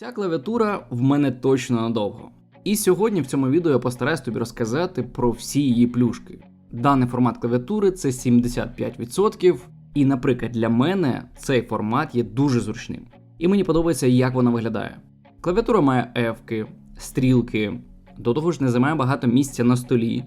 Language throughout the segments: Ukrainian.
Ця клавіатура в мене точно надовго. І сьогодні в цьому відео я постараюсь тобі розказати про всі її плюшки. Даний формат клавіатури це 75%, і, наприклад, для мене цей формат є дуже зручним. І мені подобається, як вона виглядає. Клавіатура має ефки, стрілки, до того ж не займає багато місця на столі.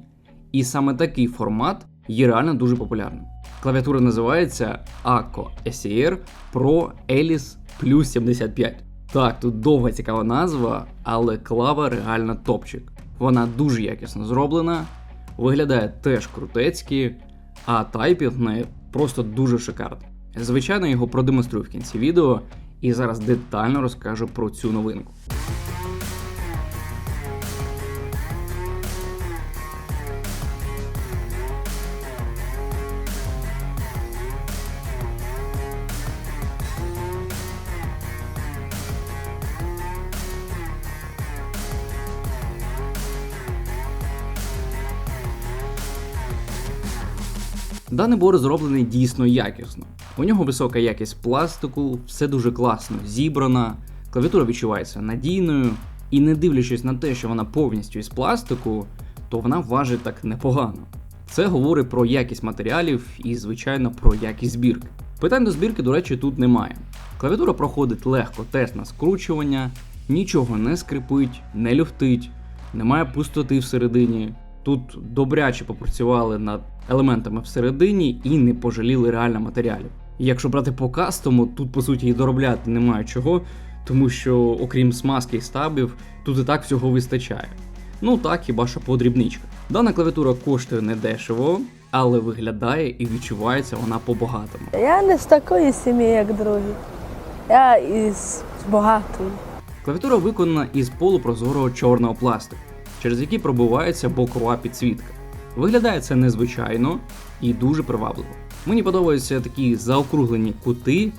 І саме такий формат є реально дуже популярним. Клавіатура називається ACO SER Pro Alice Plus 75. Так, тут довга цікава назва, але клава реально топчик. Вона дуже якісно зроблена, виглядає теж крутецьки, а тайпінг в неї просто дуже шикарний. Звичайно, його продемонструю в кінці відео і зараз детально розкажу про цю новинку. Даний бор зроблений дійсно якісно. У нього висока якість пластику, все дуже класно зібрано, клавіатура відчувається надійною, і не дивлячись на те, що вона повністю із пластику, то вона важить так непогано. Це говорить про якість матеріалів і, звичайно, про якість збірки. Питань до збірки, до речі, тут немає. Клавіатура проходить легко тест на скручування, нічого не скрипить, не люфтить, немає пустоти всередині. Тут добряче попрацювали над елементами всередині і не пожаліли реально матеріалів. І якщо брати по кастому, тут по суті і доробляти немає чого, тому що окрім смазки і стабів, тут і так всього вистачає. Ну так, хіба що подрібничка. Дана клавіатура коштує недешево, але виглядає і відчувається вона по-багатому. Я не з такої сім'ї, як другі. Я із багатої. Клавіатура виконана із полупрозорого чорного пластику, через який пробивається бокова підсвітка. Виглядає це незвичайно і дуже привабливо. Мені подобаються такі заокруглені кути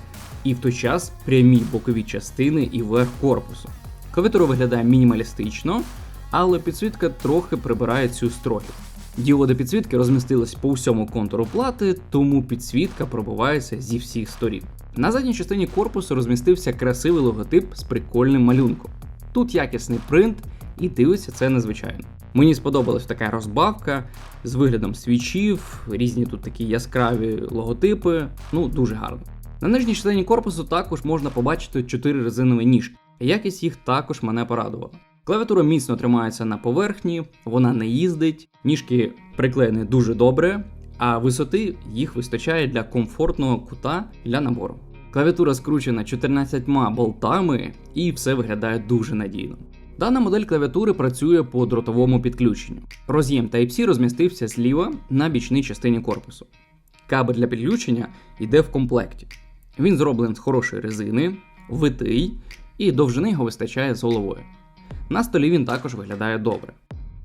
і в той час прямі бокові частини і верх корпусу. Клавіатура виглядає мінімалістично, але підсвітка трохи прибирає цю строгість. Діоди підсвітки розмістились по всьому контуру плати, тому підсвітка пробивається зі всіх сторін. На задній частині корпусу розмістився красивий логотип з прикольним малюнком. Тут якісний принт і дивиться це незвичайно. Мені сподобалась така розбавка з виглядом свічів, різні тут такі яскраві логотипи. Ну, дуже гарно. На нижній частині корпусу також можна побачити 4 резинові ніжки. Якість їх також мене порадувала. Клавіатура міцно тримається на поверхні, вона не їздить, ніжки приклеєні дуже добре, а висоти їх вистачає для комфортного кута для набору. Клавіатура скручена 14 болтами і все виглядає дуже надійно. Дана модель клавіатури працює по дротовому підключенню. Роз'єм Type-C розмістився зліва на бічній частині корпусу. Кабель для підключення йде в комплекті. Він зроблений з хорошої резини, витий, і довжини його вистачає з головою. На столі він також виглядає добре.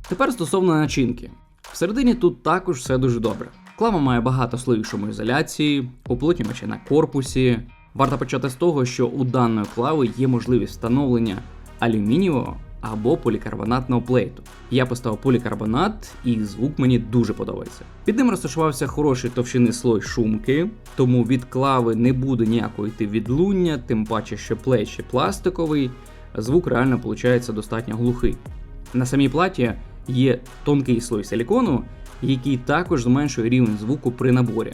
Тепер стосовно начинки. Всередині тут також все дуже добре. Клава має багато слоїв шумоізоляції, уплотнювачі на корпусі. Варто почати з того, що у даної клави є можливість встановлення алюмінієвого або полікарбонатного плейту. Я поставив полікарбонат, і звук мені дуже подобається. Під ним розташувався хороший товщини слой шумки, тому від клави не буде ніякого йти відлуння, тим паче, що плейт ще пластиковий, звук реально виходить достатньо глухий. На самій платі є тонкий слой силікону, який також зменшує рівень звуку при наборі.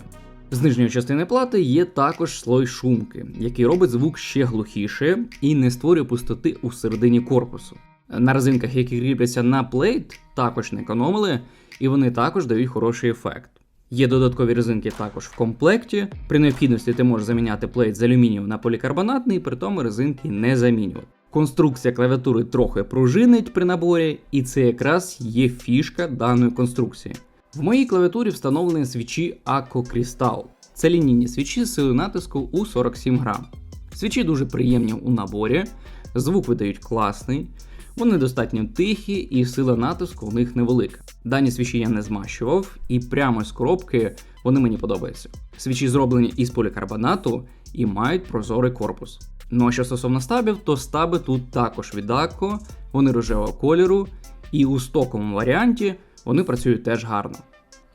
З нижньої частини плати є також слой шумки, який робить звук ще глухіше і не створює пустоти у середині корпусу. На резинках, які кріпляться на плейт, також не економили, і вони також дають хороший ефект. Є додаткові резинки також в комплекті. При необхідності ти можеш заміняти плейт з алюмінію на полікарбонатний, при тому резинки не замінювати. Конструкція клавіатури трохи пружинить при наборі, і це якраз є фішка даної конструкції. В моїй клавіатурі встановлені свічі Acco Crystal. Це лінійні свічі з силою натиску у 47 грам. Свічі дуже приємні у наборі, звук видають класний, вони достатньо тихі і сила натиску у них невелика. Дані свічі я не змащував, і прямо з коробки вони мені подобаються. Свічі зроблені із полікарбонату і мають прозорий корпус. Ну а що стосовно стабів, то стаби тут також від Acco, вони рожевого кольору, і у стоковому варіанті вони працюють теж гарно.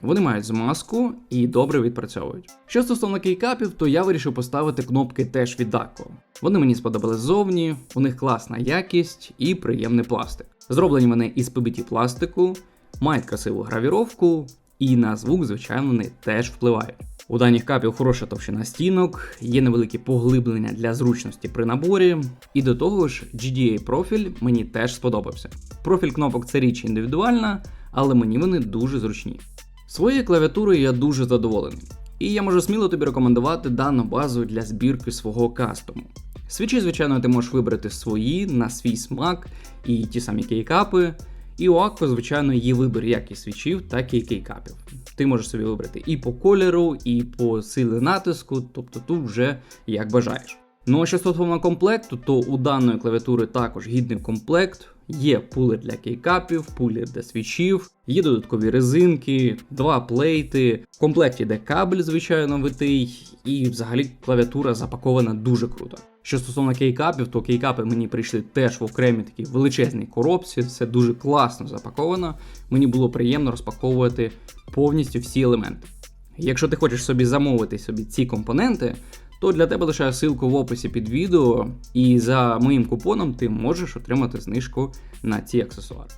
Вони мають змазку і добре відпрацьовують. Що стосовно кейкапів, то я вирішив поставити кнопки теж від Daco. Вони мені сподобались ззовні, у них класна якість і приємний пластик. Зроблені вони із PBT пластику, мають красиву гравіровку, і на звук, звичайно, вони теж впливають. У даних капів хороша товщина стінок, є невеликі поглиблення для зручності при наборі, і до того ж, GDA профіль мені теж сподобався. Профіль кнопок це річ індивідуальна, але мені вони дуже зручні. Своєю клавіатурою я дуже задоволений, і я можу сміло тобі рекомендувати дану базу для збірки свого кастому. Свічі, звичайно, ти можеш вибрати свої на свій смак і ті самі кейкапи. І у Акко, звичайно, є вибір як і свічів, так і кейкапів. Ти можеш собі вибрати і по кольору, і по силі натиску, тобто тут вже як бажаєш. Ну а що стосовно комплекту, то у даної клавіатури також гідний комплект. Є пулер для кейкапів, пулер для свічів, є додаткові резинки, два плейти. В комплекті йде кабель, звичайно, витий, і взагалі клавіатура запакована дуже круто. Що стосовно кейкапів, то кейкапи мені прийшли теж в окремій такій величезній коробці. Все дуже класно запаковано. Мені було приємно розпаковувати повністю всі елементи. Якщо ти хочеш собі замовити собі ці компоненти, то для тебе лишаю ссылку в описі під відео, і за моїм купоном ти можеш отримати знижку на ці аксесуари.